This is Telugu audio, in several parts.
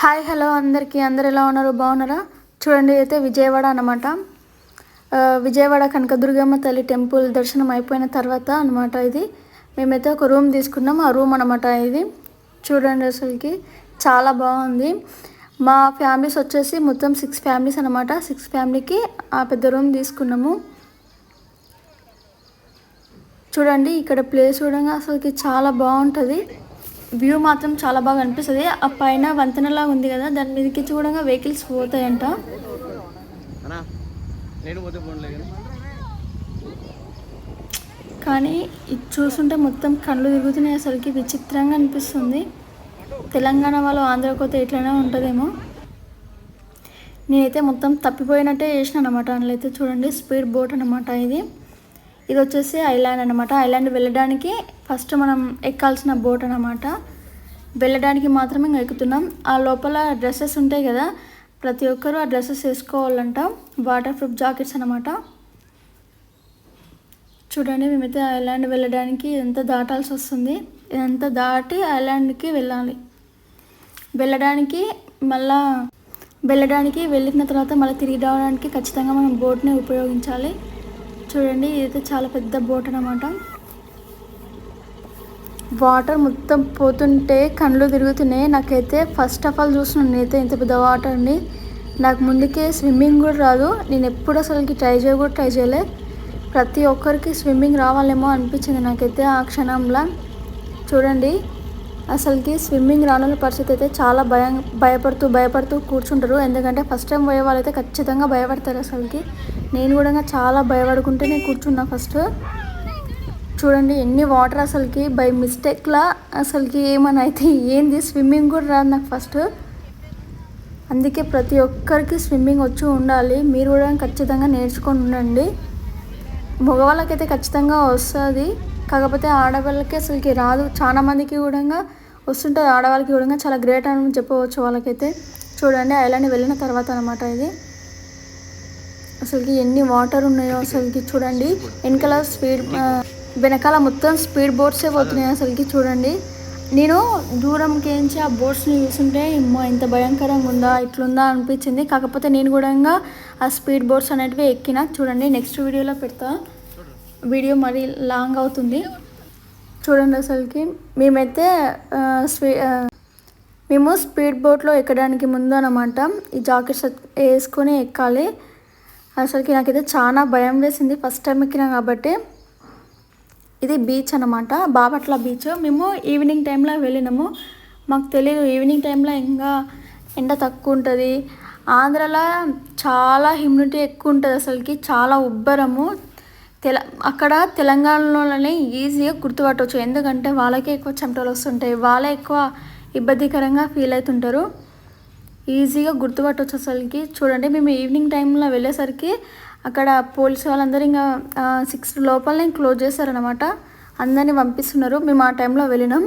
హాయ్ హలో అందరికీ. అందరు ఎలా ఉన్నారు? బాగున్నారా? చూడండి అయితే విజయవాడ అన్నమాట. విజయవాడ కనకదుర్గమ్మ తల్లి టెంపుల్ దర్శనం అయిపోయిన తర్వాత అనమాట ఇది. మేమైతే ఒక రూమ్ తీసుకున్నాం. ఆ రూమ్ అనమాట ఇది. చూడండి అసలుకి చాలా బాగుంది. మా ఫ్యామిలీస్ వచ్చేసి మొత్తం సిక్స్ ఫ్యామిలీస్ అనమాట సిక్స్ ఫ్యామిలీకి ఆ పెద్ద రూమ్ తీసుకున్నాము. చూడండి ఇక్కడ ప్లేస్ చూడంగా అసలుకి చాలా బాగుంటుంది. వ్యూ మాత్రం చాలా బాగా అనిపిస్తుంది. ఆ పైన వంతెనలా ఉంది కదా దాని మీదకి చూడంగా వెహికల్స్ పోతాయంట. కానీ. ఇది చూస్తుంటే మొత్తం కళ్ళు తిరుగుతున్నాయి అసలుకి విచిత్రంగా అనిపిస్తుంది. తెలంగాణ వాళ్ళు ఆంధ్ర కొత్త ఎట్లనే ఉంటుందేమో. నేనైతే మొత్తం తప్పిపోయినట్టే చేసిన అనమాట అందులో అయితే చూడండి స్పీడ్ బోట్ అనమాట ఇది. ఇది వచ్చేసి ఐలాండ్ అనమాట ఐలాండ్ వెళ్ళడానికి ఫస్ట్ మనం ఎక్కాల్సిన బోట్ అనమాట వెళ్ళడానికి మాత్రమే ఇంకా ఎక్కుతున్నాం. ఆ లోపల డ్రెస్సెస్ ఉంటాయి కదా ప్రతి ఒక్కరూ ఆ డ్రెస్సెస్ వేసుకోవాలంట. వాటర్ ప్రూఫ్ జాకెట్స్ అనమాట చూడండి మేమైతే ఐలాండ్ వెళ్ళడానికి ఇదంతా దాటాల్సి వస్తుంది. ఇదంతా దాటి ఐలాండ్కి వెళ్ళాలి. వెళ్ళడానికి మళ్ళా వెళ్ళడానికి వెళ్ళిన తర్వాత మళ్ళీ తిరిగి రావడానికి ఖచ్చితంగా మనం బోట్ని ఉపయోగించాలి. చూడండి ఇదైతే చాలా పెద్ద బోట్ అనమాట వాటర్ మొత్తం పోతుంటే కళ్ళు తిరుగుతున్నాయి. నాకైతే ఫస్ట్ ఆఫ్ ఆల్ చూస్తున్నాను నేనైతే ఇంత పెద్ద వాటర్ని నాకు ముందుకే స్విమ్మింగ్ కూడా రాదు. నేను ఎప్పుడు అసలుకి ట్రై చేయ కూడా ట్రై చేయలే. ప్రతి ఒక్కరికి స్విమ్మింగ్ రావాలేమో అనిపించింది నాకైతే ఆ క్షణంలో. చూడండి అసలుకి స్విమ్మింగ్ రానుల పరిస్థితి అయితే చాలా భయం భయపడుతూ భయపడుతూ కూర్చుంటారు. ఎందుకంటే ఫస్ట్ టైం పోయే వాళ్ళైతే ఖచ్చితంగా భయపడతారు అసలుకి. నేను కూడా చాలా భయపడుకుంటేనే కూర్చున్నా ఫస్ట్ చూడండి ఎన్ని వాటర్ అసలుకి బై మిస్టేక్లా అసలుకి ఏమని అయితే ఏంది? స్విమ్మింగ్ కూడా రాదు నాకు ఫస్ట్ అందుకే ప్రతి ఒక్కరికి స్విమ్మింగ్ వచ్చి ఉండాలి. మీరు కూడా ఖచ్చితంగా నేర్చుకొని ఉండండి. మగవాళ్ళకైతే ఖచ్చితంగా వస్తుంది. కాకపోతే ఆడవాళ్ళకి అసలుకి రాదు. చాలామందికి కూడా వస్తుంటుంది ఆడవాళ్ళకి కూడా చాలా గ్రేట్ అని చెప్పవచ్చు వాళ్ళకైతే. చూడండి ఐలాండ్ వెళ్ళిన తర్వాత అనమాట ఇది. అసలుకి ఎన్ని వాటర్ ఉన్నాయో అసలుకి చూడండి. వెనకాల స్పీడ్ వెనకాల మొత్తం స్పీడ్ బోట్సే పోతున్నాయి అసలుకి చూడండి. నేను దూరంకి ఏంచి ఆ బోట్స్ని చూస్తుంటే ఇంత భయంకరంగా ఉందా? ఇట్లుందా? అనిపించింది. కాకపోతే నేను కూడా ఆ స్పీడ్ బోట్స్ అనేటివి ఎక్కిన చూడండి. నెక్స్ట్ వీడియోలో పెడతా. వీడియో మరీ లాంగ్ అవుతుంది. చూడండి అసలుకి. మేమైతే స్వీ మేము స్పీడ్ బోట్లో ఎక్కడానికి ముందు అనమాట ఈ జాకెట్స్ వేసుకొని ఎక్కాలి. అసలుకి నాకైతే చాలా భయం వేసింది. ఫస్ట్ టైం ఎక్కినా కాబట్టి. ఇది బీచ్ అనమాట బాపట్ల బీచ్. మేము ఈవినింగ్ టైంలో వెళ్ళినాము. మాకు తెలియదు ఈవినింగ్ టైంలో ఇంకా ఎండ తక్కువ ఉంటుంది. ఆంధ్రాలో చాలా హ్యూమిడిటీ ఎక్కువ ఉంటుంది అసలుకి. చాలా ఉబ్బరము. తెల అక్కడ తెలంగాణలోనే ఈజీగా గుర్తుపట్టవచ్చు ఎందుకంటే వాళ్ళకే ఎక్కువ చెమటలు వస్తుంటాయి. వాళ్ళే ఎక్కువ ఇబ్బందికరంగా ఫీల్ అవుతుంటారు ఈజీగా గుర్తుపట్టవచ్చు అసలుకి. చూడండి మేము ఈవినింగ్ టైంలో వెళ్ళేసరికి అక్కడ పోలీస్ వాళ్ళందరూ ఇంకా సిక్స్ లోపలనే క్లోజ్ చేశారనమాట అందరినీ పంపిస్తున్నారు. మేము ఆ టైంలో వెళ్ళినాం.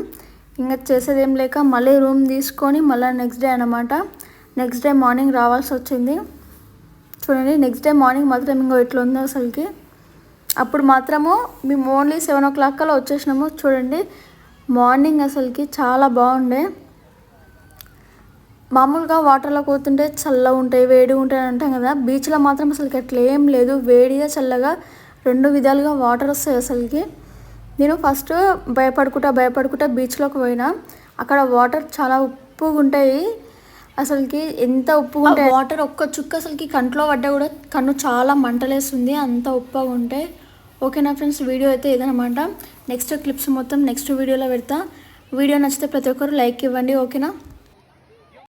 ఇంకా చేసేది ఏం లేక మళ్ళీ రూమ్ తీసుకొని మళ్ళీ నెక్స్ట్ డే అనమాట నెక్స్ట్ డే మార్నింగ్ రావాల్సి వచ్చింది. చూడండి నెక్స్ట్ డే మార్నింగ్ మాత్రం ఇంకో ఇట్లా ఉంది అసలుకి. అప్పుడు మాత్రము మేము ఓన్లీ సెవెన్ ఓ క్లాక్ కల్లా వచ్చేసినాము. చూడండి మార్నింగ్ అసలుకి చాలా బాగుండే. మామూలుగా వాటర్లో పోతుంటే చల్లగా ఉంటాయి వేడిగా ఉంటాయి అని అంటాం కదా. బీచ్లో మాత్రం అసలుకి అట్లా ఏం లేదు. వేడిగా చల్లగా రెండు విధాలుగా వాటర్ వస్తాయి అసలుకి. నేను ఫస్ట్ భయపడుకుంటా భయపడుకుంటా బీచ్లోకి పోయినా. అక్కడ వాటర్ చాలా ఉప్పుగా ఉంటాయి. అసలుకి ఎంత ఉప్పుగా ఉంటాయి వాటర్ ఒక్క చుక్క అసలుకి కంట్లో పడ్డా కూడా కన్ను చాలా మంటలేస్తుంది అంత ఉప్పుగా ఉంటాయి ఓకేనా ఫ్రెండ్స్ వీడియో అయితే ఇదనమాట నెక్స్ట్ క్లిప్స్ మొత్తం నెక్స్ట్ వీడియోలో పెడతా. వీడియో నచ్చితే ప్రతి ఒక్కరు లైక్ ఇవ్వండి ఓకేనా?